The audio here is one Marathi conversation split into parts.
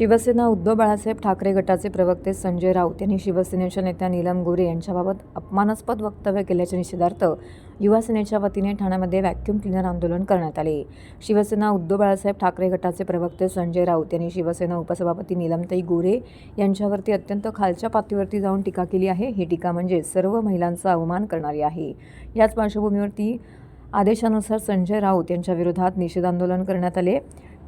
शिवसेना उद्धव बाळासाहेब ठाकरे गटाचे प्रवक्ते संजय राऊत यांनी शिवसेनेच्या नेत्या नीलम गोरे यांच्याबाबत अपमानास्पद वक्तव्य केल्याच्या निषेधार्थ युवा सेनेच्या वतीने ठाण्यामध्ये व्हॅक्यूम क्लिनर आंदोलन करण्यात आले. शिवसेना उद्धव बाळासाहेब ठाकरे गटाचे प्रवक्ते संजय राऊत यांनी शिवसेना उपसभापती नीलमताई गोरे यांच्यावरती अत्यंत खालच्या पातळीवरती जाऊन टीका केली आहे. ही टीका म्हणजे सर्व महिलांचा अवमान करणारी आहे. याच पार्श्वभूमीवरती आदेशानुसार संजय राऊत यांच्या विरोधात निषेध आंदोलन करण्यात आले.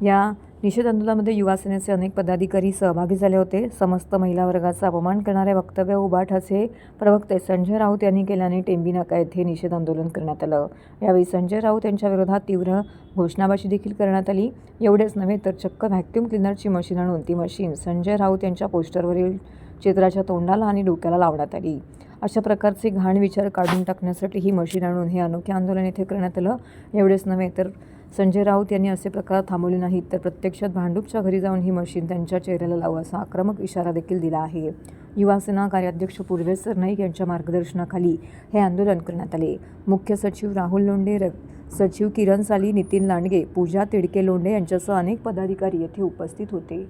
या निषेध आंदोलनामध्ये युवा सेनेचे अनेक पदाधिकारी सहभागी झाले होते. समस्त महिला वर्गाचा अपमान करणारे वक्तव्य उबाठाचे प्रवक्ते संजय राऊत यांनी केल्याने टेंबी नाका येथे निषेध आंदोलन करण्यात आलं. यावेळी संजय राऊत यांच्या विरोधात तीव्र घोषणाबाजी देखील करण्यात आली. एवढेच नव्हे तर चक्क व्हॅक्युम क्लिनरची मशीन आणून ती मशीन संजय राऊत यांच्या पोस्टरवरील चित्राच्या तोंडाला आणि डोक्याला लावण्यात आली. अशा प्रकारचे घाण विचार काढून टाकण्यासाठी ही मशीन आणून हे अनोखे आंदोलन येथे करण्यात आलं. एवढेच नव्हे तर संजय राऊत यांनी असे प्रकार थांबवले नाहीत तर प्रत्यक्षात भांडूपच्या घरी जाऊन ही मशीन त्यांच्या चेहऱ्याला लावू असा आक्रमक इशारा देखील दिला आहे युवासेना कार्याध्यक्ष पूर्वेश सरनाईक यांच्या मार्गदर्शनाखाली हे आंदोलन करण्यात आले मुख्य सचिव राहुल लोंढे र सचिव किरण साली नितीन लांडगे पूजा तिडके लोंढे यांच्यासह अनेक पदाधिकारी येथे उपस्थित होते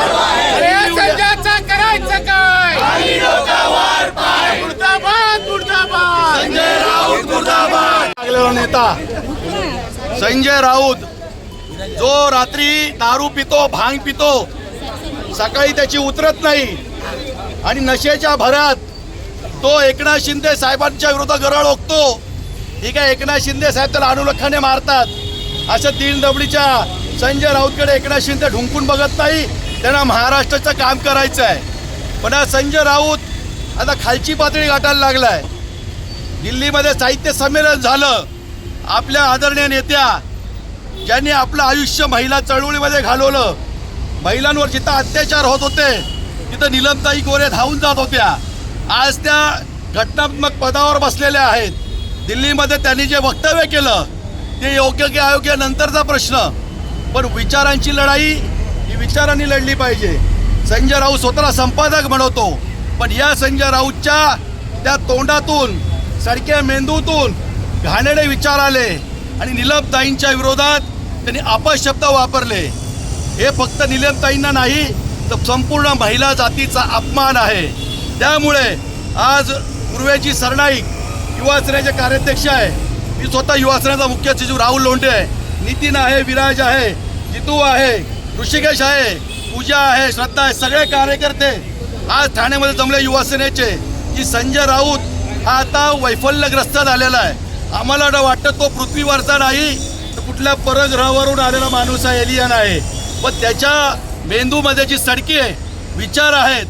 अरे संजयचा करायचं काय? मुर्दाबाद मुर्दाबाद. लागलेला नेता. संजय राऊत जो रात्री दारू पितो भांग पितो सकाळी त्याची उतरत नाही आणि नशेच्या भरात तो एकनाथ शिंदे साहेबांच्या विरोधात गरळ ओकतो. ठीक आहे एकनाथ शिंदे साहेब त्याला अनुलक्षाने मारतात. अशा तीन दबडीच्या संजय राऊतकडे एकनाथ शिंदे ढुंकून बघत नाही. त्यांना महाराष्ट्राचं काम करायचं आहे. पण हा संजय राऊत आता खालची पातळी गाठायला लागलाय. दिल्लीमध्ये साहित्य संमेलन झालं. आपल्या आदरणीय नेत्या ज्यांनी आपलं आयुष्य महिला चळवळीमध्ये घालवलं. महिलांवर जिथं अत्याचार होत होते तिथं निलमताई गोरे धावून जात होत्या. आज त्या घटनात्मक पदावर बसलेल्या आहेत. दिल्लीमध्ये त्यांनी जे वक्तव्य केलं ते योग्य की अयोग्य नंतरचा प्रश्न. पण विचारांची लढाई ही विचारांनी लढली पाहिजे. संजय राऊत स्वतःला संपादक म्हणवतो पण या संजय राऊतच्या त्या तोंडातून सडक्या मेंदूतून घाणेडे विचार आले आणि निलमताईंच्या विरोधात त्यांनी अपशब्द वापरले. हे फक्त निलमताईंना नाही तर संपूर्ण महिला जातीचा अपमान आहे. त्यामुळे आज पूर्वेची सरनाईक युवासेनेचे कार्याध्यक्ष आहे. मी स्वतः युवासेनेचा मुख्य सचिव राहुल लोंढे आहे. नितीन आहे विराज आहे जितू आहे ऋषिकेश आहे पूजा आहे श्रद्धा आहे सगळे कार्यकर्ते आज ठाण्यामध्ये जमले युवासेनेचे की संजय राऊत हा आता वैफल्यग्रस्त झालेला आहे. आम्हाला वाटतं तो पृथ्वीवरचा नाही तर कुठल्या परग्रहावरून आलेला माणूस आहे एलियन आहे. पण त्याच्या मेंदूमध्ये जी सडकी आहे विचार आहेत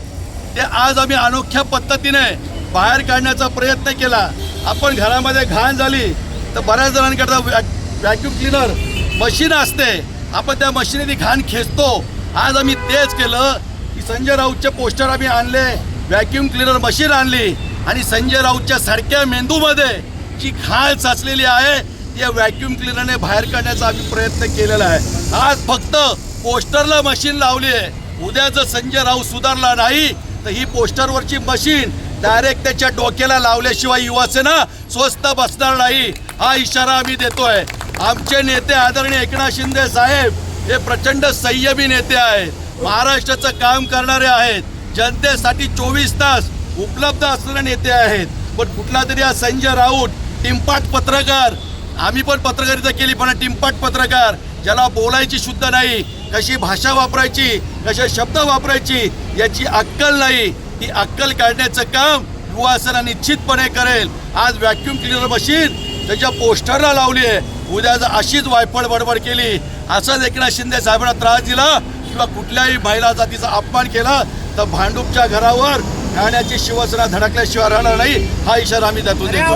ते आज आम्ही अनोख्या पद्धतीने बाहेर काढण्याचा प्रयत्न केला. आपण घरामध्ये घाण झाली तर बऱ्याच जणांकरता व्हॅक्यूम क्लिनर मशीन असते. आपण त्या मशिनरी घाण खेचतो. आज आम्ही तेच केलं. की संजय राऊतचे पोस्टर आम्ही आणले. व्हॅक्युम क्लिनर मशीन आणली. आणि संजय राऊतच्या सारख्या मेंदूमध्ये जी घाण साचलेली आहे ती या क्लिनरने बाहेर काढण्याचा आम्ही प्रयत्न केलेला आहे. आज फक्त पोस्टरला मशीन लावली आहे उद्या जर संजय राऊत सुधारला नाही तर ही पोस्टरवरची मशीन डायरेक्ट त्याच्या डोक्याला लावल्याशिवाय युवासेना स्वस्त बसणार नाही. हा इशारा आम्ही देतोय. आमचे नेते आदरणीय एकनाथ शिंदे साहेब हे प्रचंड संयमी नेते आहेत. महाराष्ट्राचं काम करणारे आहेत. जनतेसाठी चोवीस तास उपलब्ध असणारे नेते आहेत. पण कुठला तरी हा संजय राऊत टिंपाट पत्रकार आम्ही पण पत्रकारिता केली पण हा टिंपाट पत्रकार ज्याला बोलायची शुद्ध नाही कशी भाषा वापरायची कसे शब्द वापरायची याची अक्कल नाही. ती अक्कल काढण्याचं काम युवासेना निश्चितपणे करेल. आज व्हॅक्युम क्लिनर मशीन त्याच्या पोस्टरला लावली आहे. उद्या जर अशीच वायफळ बडबड केली असंच एकनाथ शिंदे साहेबांना त्रास दिला किंवा कुठल्याही महिला जातीचा अपमान केला तर भांडूपच्या घरावर ठाण्याची शिवसेना धडकल्याशिवाय राहणार नाही. हा इशारा आम्ही त्यातून देतो.